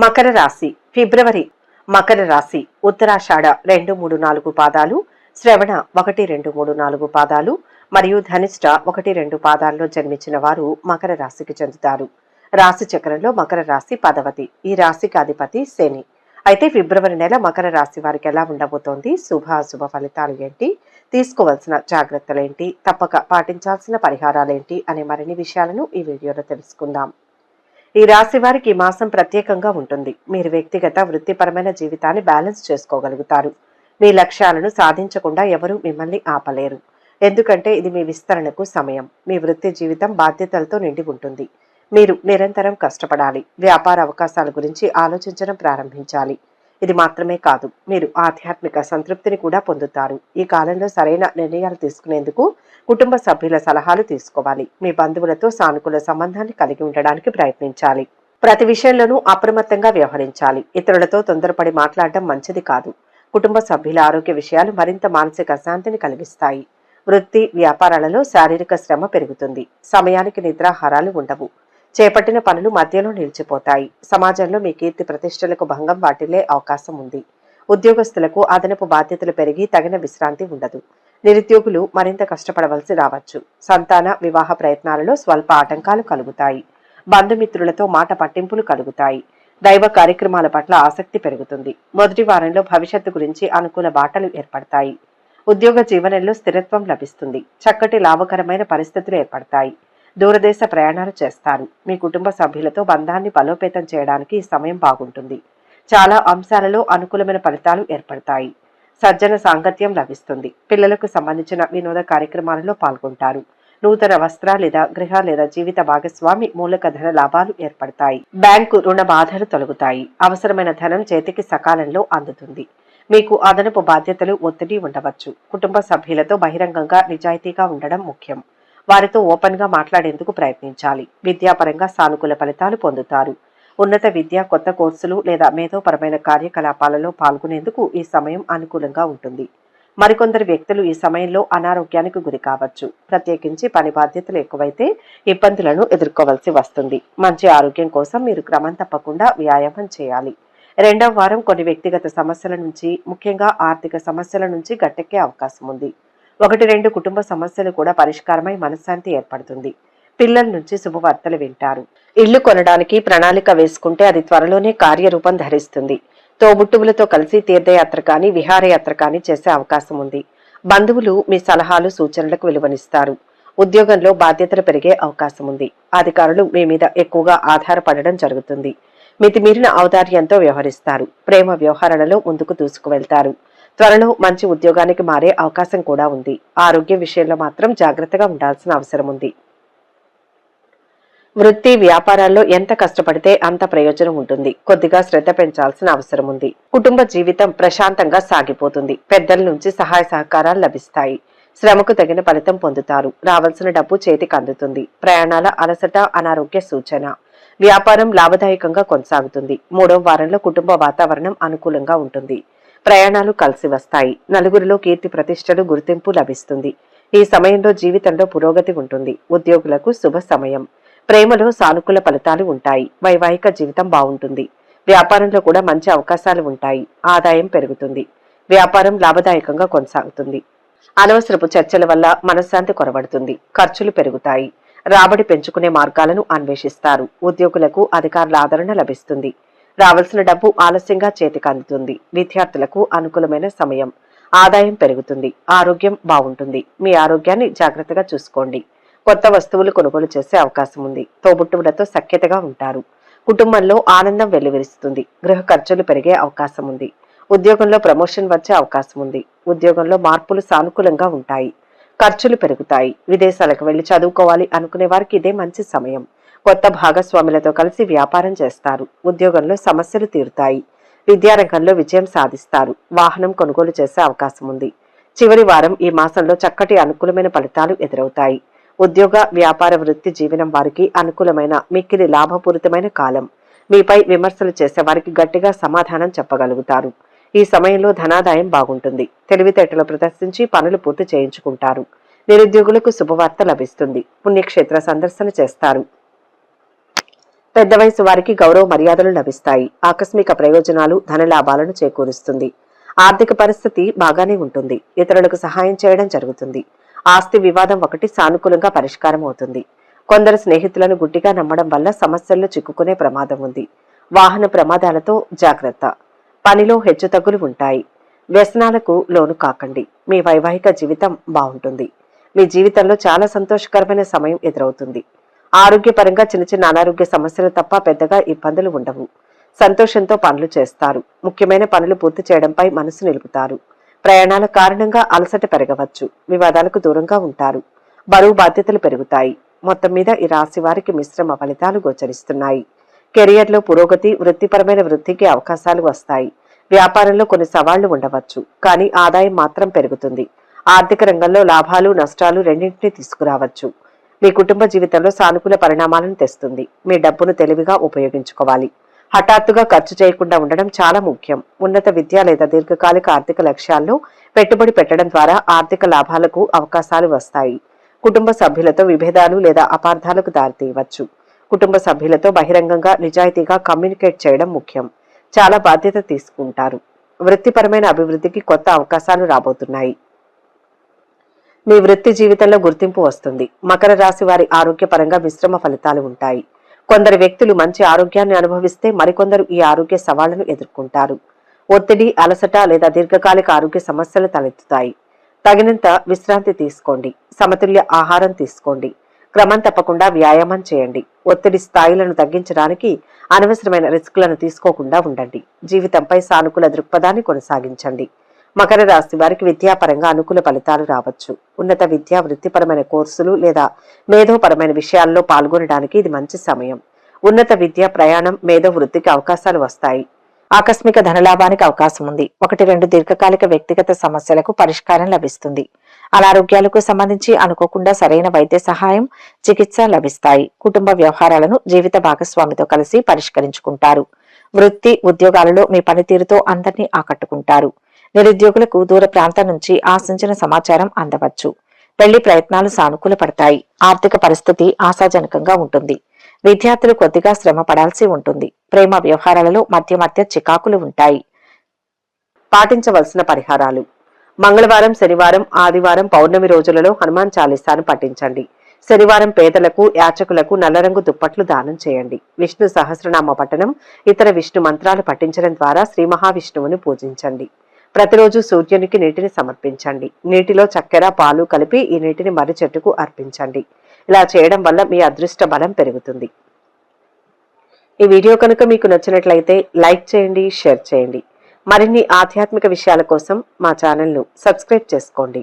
మకర రాశి ఫిబ్రవరి మకర రాశి ఉత్తరాషాఢ రెండు మూడు నాలుగు పాదాలు శ్రవణ ఒకటి రెండు మూడు నాలుగు పాదాలు మరియు ధనిష్ట ఒకటి రెండు పాదాల్లో జన్మించిన వారు మకర రాశికి చెందుతారు. రాశి చక్రంలో మకర రాశి పదవతి ఈ రాశికి అధిపతి శని. అయితే ఫిబ్రవరి నెల మకర రాశి వారికి ఎలా ఉండబోతోంది? శుభ అశుభ ఫలితాలు ఏంటి? తీసుకోవాల్సిన జాగ్రత్తలేంటి తప్పక పాటించాల్సిన పరిహారాలేంటి అనే మరిన్ని విషయాలను ఈ వీడియోలో తెలుసుకుందాం. ఈ రాశి వారికి ఈ మాసం ప్రత్యేకంగా ఉంటుంది. మీరు వ్యక్తిగత వృత్తిపరమైన జీవితాన్ని బ్యాలెన్స్ చేసుకోగలుగుతారు. మీ లక్ష్యాలను సాధించకుండా ఎవరూ మిమ్మల్ని ఆపలేరు. ఎందుకంటే ఇది మీ విస్తరణకు సమయం. మీ వృత్తి జీవితం బాధ్యతలతో నిండి ఉంటుంది. మీరు నిరంతరం కష్టపడాలి. వ్యాపార అవకాశాల గురించి ఆలోచించడం ప్రారంభించాలి. ఇది మాత్రమే కాదు మీరు ఆధ్యాత్మిక సంతృప్తిని కూడా పొందుతారు. ఈ కాలంలో సరైన నిర్ణయాలు తీసుకునేందుకు కుటుంబ సభ్యుల సలహాలు తీసుకోవాలి. మీ బంధువులతో సానుకూల సంబంధాన్ని కలిగి ఉండడానికి ప్రయత్నించాలి. ప్రతి విషయంలోనూ అప్రమత్తంగా వ్యవహరించాలి. ఇతరులతో తొందరపడి మాట్లాడడం మంచిది కాదు. కుటుంబ సభ్యుల ఆరోగ్య విషయాలు మరింత మానసిక అశాంతిని కలిగిస్తాయి. వృత్తి వ్యాపారాలలో శారీరక శ్రమ పెరుగుతుంది. సమయానికి నిద్రాహారాలు ఉండవు. చేపట్టిన పనులు మధ్యలో నిలిచిపోతాయి. సమాజంలో మీ కీర్తి ప్రతిష్టలకు భంగం వాటిల్లే అవకాశం ఉంది. ఉద్యోగస్తులకు అదనపు బాధ్యతలు పెరిగి తగిన విశ్రాంతి ఉండదు. నిరుద్యోగులు మరింత కష్టపడవలసి రావచ్చు. సంతాన వివాహ ప్రయత్నాలలో స్వల్ప ఆటంకాలు కలుగుతాయి. బంధుమిత్రులతో మాట పట్టింపులు కలుగుతాయి. దైవ కార్యక్రమాల పట్ల ఆసక్తి పెరుగుతుంది. మొదటి వారంలో భవిష్యత్తు గురించి అనుకూల బాటలు ఏర్పడతాయి. ఉద్యోగ జీవనంలో స్థిరత్వం లభిస్తుంది. చక్కటి లాభకరమైన పరిస్థితులు ఏర్పడతాయి. దూరదేశ ప్రయాణాలు చేస్తారు. మీ కుటుంబ సభ్యులతో బంధాన్ని బలోపేతం చేయడానికి ఈ సమయం బాగుంటుంది. చాలా అంశాలలో అనుకూలమైన ఫలితాలు ఏర్పడతాయి. సజ్జన సాంగత్యం లభిస్తుంది. పిల్లలకు సంబంధించిన వినోద కార్యక్రమాలలో పాల్గొంటారు. నూతన వస్త్ర లేదా గృహ లేదా జీవిత భాగస్వామి మూలక ధన లాభాలు ఏర్పడతాయి. బ్యాంకు రుణ బాధలు తొలగుతాయి. అవసరమైన ధనం చేతికి సకాలంలో అందుతుంది. మీకు అదనపు బాధ్యతలు ఒత్తిడి ఉండవచ్చు. కుటుంబ సభ్యులతో బహిరంగంగా నిజాయితీగా ఉండడం ముఖ్యం. వారితో ఓపెన్గా మాట్లాడేందుకు ప్రయత్నించాలి. విద్యాపరంగా సానుకూల ఫలితాలు పొందుతారు. ఉన్నత విద్య కొత్త కోర్సులు లేదా మేధోపరమైన కార్యకలాపాలలో పాల్గొనేందుకు ఈ సమయం అనుకూలంగా ఉంటుంది. మరికొందరు వ్యక్తులు ఈ సమయంలో అనారోగ్యానికి గురి కావచ్చు. ప్రత్యేకించి పని బాధ్యతలు ఎక్కువైతే ఇబ్బందులను ఎదుర్కోవలసి వస్తుంది. మంచి ఆరోగ్యం కోసం మీరు క్రమం తప్పకుండా వ్యాయామం చేయాలి. రెండవ వారం కొన్ని వ్యక్తిగత సమస్యల నుంచి ముఖ్యంగా ఆర్థిక సమస్యల నుంచి గట్టెక్కే అవకాశం ఉంది. ఒకటి రెండు కుటుంబ సమస్యలు కూడా పరిష్కారమై మనశ్శాంతి ఏర్పడుతుంది. పిల్లల నుంచి శుభవార్తలు వింటారు. ఇల్లు కొనడానికి ప్రణాళిక వేసుకుంటే అది త్వరలోనే కార్యరూపం ధరిస్తుంది. తోబుట్టువులతో కలిసి తీర్థయాత్ర కానీ విహారయాత్ర కానీ చేసే అవకాశం ఉంది. బంధువులు మీ సలహాలు సూచనలకు విలువనిస్తారు. ఉద్యోగంలో బాధ్యతలు పెరిగే అవకాశం ఉంది. అధికారులు మీ మీద ఎక్కువగా ఆధారపడడం జరుగుతుంది. మితిమీరిన ఔదార్యంతో వ్యవహరిస్తారు. ప్రేమ వ్యవహారణలో ముందుకు దూసుకువెళ్తారు. త్వరలో మంచి ఉద్యోగానికి మారే అవకాశం కూడా ఉంది. ఆరోగ్య విషయంలో మాత్రం జాగ్రత్తగా ఉండాల్సిన అవసరం ఉంది. వృత్తి వ్యాపారాల్లో ఎంత కష్టపడితే అంత ప్రయోజనం ఉంటుంది. కొద్దిగా శ్రద్ధ పెంచాల్సిన అవసరం ఉంది. కుటుంబ జీవితం ప్రశాంతంగా సాగిపోతుంది. పెద్దల నుంచి సహాయ సహకారాలు లభిస్తాయి. శ్రమకు తగిన ఫలితం పొందుతారు. రావాల్సిన డబ్బు చేతికి అందుతుంది. ప్రయాణాల అలసట అనారోగ్య సూచన. వ్యాపారం లాభదాయకంగా కొనసాగుతుంది. మూడో వారంలో కుటుంబ వాతావరణం అనుకూలంగా ఉంటుంది. ప్రయాణాలు కలిసి వస్తాయి. నలుగురిలో కీర్తి ప్రతిష్టలు గుర్తింపు లభిస్తుంది. ఈ సమయంలో జీవితంలో పురోగతి ఉంటుంది. ఉద్యోగులకు శుభ సమయం. ప్రేమలో సానుకూల ఫలితాలు ఉంటాయి. వైవాహిక జీవితం బాగుంటుంది. వ్యాపారంలో కూడా మంచి అవకాశాలు ఉంటాయి. ఆదాయం పెరుగుతుంది. వ్యాపారం లాభదాయకంగా కొనసాగుతుంది. అనవసరపు చర్చల వల్ల మనశ్శాంతి కొరబడుతుంది ఖర్చులు పెరుగుతాయి. రాబడి పెంచుకునే మార్గాలను అన్వేషిస్తారు. ఉద్యోగులకు అధికారుల ఆదరణ లభిస్తుంది. రావాల్సిన డబ్బు ఆలస్యంగా చేతికి అందుతుంది విద్యార్థులకు అనుకూలమైన సమయం. ఆదాయం పెరుగుతుంది. ఆరోగ్యం బాగుంటుంది. మీ ఆరోగ్యాన్ని జాగ్రత్తగా చూసుకోండి. కొత్త వస్తువులు కొనుగోలు చేసే అవకాశం ఉంది. తోబుట్టువులతో సఖ్యతగా ఉంటారు. కుటుంబంలో ఆనందం వెల్లువిరుస్తుంది. గృహ ఖర్చులు పెరిగే అవకాశం ఉంది. ఉద్యోగంలో ప్రమోషన్ వచ్చే అవకాశం ఉంది. ఉద్యోగంలో మార్పులు సానుకూలంగా ఉంటాయి. ఖర్చులు పెరుగుతాయి. విదేశాలకు వెళ్ళి చదువుకోవాలి అనుకునే వారికి ఇదే మంచి సమయం. కొత్త భాగస్వాములతో కలిసి వ్యాపారం చేస్తారు. ఉద్యోగంలో సమస్యలు తీరుతాయి. విద్యారంగంలో విజయం సాధిస్తారు. వాహనం కొనుగోలు చేసే అవకాశం ఉంది. చివరి వారం ఈ మాసంలో చక్కటి అనుకూలమైన ఫలితాలు ఎదురవుతాయి. ఉద్యోగ వ్యాపార వృత్తి జీవనం వారికి అనుకూలమైన మిక్కిలి లాభపూరితమైన కాలం. మీపై విమర్శలు చేసే వారికి గట్టిగా సమాధానం చెప్పగలుగుతారు. ఈ సమయంలో ధనాదాయం బాగుంటుంది. తెలివితేటలు ప్రదర్శించి పనులు పూర్తి చేయించుకుంటారు. నిరుద్యోగులకు శుభవార్త లభిస్తుంది. పుణ్యక్షేత్ర సందర్శన చేస్తారు. పెద్ద వయసు వారికి గౌరవ మర్యాదలు లభిస్తాయి. ఆకస్మిక ప్రయోజనాలు ధనలాభాలను చేకూరుస్తుంది. ఆర్థిక పరిస్థితి బాగానే ఉంటుంది. ఇతరులకు సహాయం చేయడం జరుగుతుంది. ఆస్తి వివాదం ఒకటి సానుకూలంగా పరిష్కారం అవుతుంది. కొందరు స్నేహితులను గుడ్డిగా నమ్మడం వల్ల సమస్యల్లో చిక్కుకునే ప్రమాదం ఉంది. వాహన ప్రమాదాలతో జాగ్రత్త. పనిలో హెచ్చుతగ్గులు ఉంటాయి. వ్యసనాలకు లోను కాకండి. మీ వైవాహిక జీవితం బాగుంటుంది. మీ జీవితంలో చాలా సంతోషకరమైన సమయం ఎదురవుతుంది. ఆరోగ్యపరంగా చిన్న చిన్న అనారోగ్య సమస్యలు తప్ప పెద్దగా ఇబ్బందులు ఉండవు. సంతోషంతో పనులు చేస్తారు. ముఖ్యమైన పనులు పూర్తి చేయడంపై మనసు నిలుపుతారు. ప్రయాణాల కారణంగా అలసట పెరగవచ్చు. వివాదాలకు దూరంగా ఉంటారు. బరువు బాధ్యతలు పెరుగుతాయి. మొత్తం మీద ఈ రాశి వారికి మిశ్రమ ఫలితాలు గోచరిస్తున్నాయి. కెరియర్లో పురోగతి వృత్తిపరమైన వృద్ధికి అవకాశాలు వస్తాయి. వ్యాపారంలో కొన్ని సవాళ్ళు ఉండవచ్చు. కానీ ఆదాయం మాత్రం పెరుగుతుంది. ఆర్థిక రంగంలో లాభాలు నష్టాలు రెండింటినీ తీసుకురావచ్చు. మీ కుటుంబ జీవితంలో సానుకూల పరిణామాలను తెస్తుంది. మీ డబ్బును తెలివిగా ఉపయోగించుకోవాలి. హఠాత్తుగా ఖర్చు చేయకుండా ఉండడం చాలా ముఖ్యం. ఉన్నత విద్య లేదా దీర్ఘకాలిక ఆర్థిక లక్ష్యాల్లో పెట్టుబడి పెట్టడం ద్వారా ఆర్థిక లాభాలకు అవకాశాలు వస్తాయి. కుటుంబ సభ్యులతో విభేదాలు లేదా అపార్థాలకు దారితీయవచ్చు. కుటుంబ సభ్యులతో బహిరంగంగా నిజాయితీగా కమ్యూనికేట్ చేయడం ముఖ్యం. చాలా బాధ్యత తీసుకుంటారు. వృత్తిపరమైన అభివృద్ధికి కొత్త అవకాశాలు రాబోతున్నాయి. మీ వృత్తి జీవితంలో గుర్తింపు వస్తుంది. మకర రాశి వారి ఆరోగ్యపరంగా మిశ్రమ ఫలితాలు ఉంటాయి. కొందరు వ్యక్తులు మంచి ఆరోగ్యాన్ని అనుభవిస్తే మరికొందరు ఈ ఆరోగ్య సవాళ్ళను ఎదుర్కొంటారు. ఒత్తిడి అలసట లేదా దీర్ఘకాలిక ఆరోగ్య సమస్యలు తలెత్తుతాయి. తగినంత విశ్రాంతి తీసుకోండి. సమతుల్య ఆహారం తీసుకోండి. క్రమం తప్పకుండా వ్యాయామం చేయండి. ఒత్తిడి స్థాయిలను తగ్గించడానికి అనవసరమైన రిస్కులను తీసుకోకుండా ఉండండి. జీవితంపై సానుకూల దృక్పథాన్ని కొనసాగించండి. మకర రాశి వారికి విద్యాపరంగా అనుకూల ఫలితాలు రావచ్చు. ఉన్నత విద్య వృత్తిపరమైన కోర్సులు లేదా మేధోపరమైన విషయాల్లో పాల్గొనడానికి ఇది మంచి సమయం. ఉన్నత విద్య ప్రయాణం మేధో వృత్తికి అవకాశాలు వస్తాయి. ఆకస్మిక ధనలాభానికి అవకాశం ఉంది. ఒకటి రెండు దీర్ఘకాలిక వ్యక్తిగత సమస్యలకు పరిష్కారం లభిస్తుంది. అనారోగ్యాలకు సంబంధించి అనుకోకుండా సరైన వైద్య సహాయం చికిత్స లభిస్తాయి. కుటుంబ వ్యవహారాలను జీవిత భాగస్వామితో కలిసి పరిష్కరించుకుంటారు. వృత్తి ఉద్యోగాలలో మీ పనితీరుతో అందరినీ ఆకట్టుకుంటారు. నిరుద్యోగులకు దూర ప్రాంతం నుంచి ఆశించిన సమాచారం అందవచ్చు. పెళ్ళి ప్రయత్నాలు సానుకూల పడతాయి ఆర్థిక పరిస్థితి ఆశాజనకంగా ఉంటుంది. విద్యార్థులు కొద్దిగా శ్రమ పడాల్సి ఉంటుంది. ప్రేమ వ్యవహారాలలో మధ్య మధ్య చికాకులు ఉంటాయి. పాటించవలసిన పరిహారాలు. మంగళవారం శనివారం ఆదివారం పౌర్ణమి రోజులలో హనుమాన్ చాలీసాను పఠించండి. శనివారం పేదలకు యాచకులకు నల్లరంగు దుప్పట్లు దానం చేయండి. విష్ణు సహస్రనామ పఠనం ఇతర విష్ణు మంత్రాలు పఠించడం ద్వారా శ్రీ మహావిష్ణువును పూజించండి. ప్రతిరోజు సూర్యునికి నీటిని సమర్పించండి. నీటిలో చక్కెర పాలు కలిపి ఈ నీటిని మర్రి చెట్టుకు అర్పించండి. ఇలా చేయడం వల్ల మీ అదృష్ట బలం పెరుగుతుంది. ఈ వీడియో కనుక మీకు నచ్చినట్లయితే లైక్ చేయండి షేర్ చేయండి. మరిన్ని ఆధ్యాత్మిక విషయాల కోసం మా ఛానల్ను సబ్స్క్రైబ్ చేసుకోండి.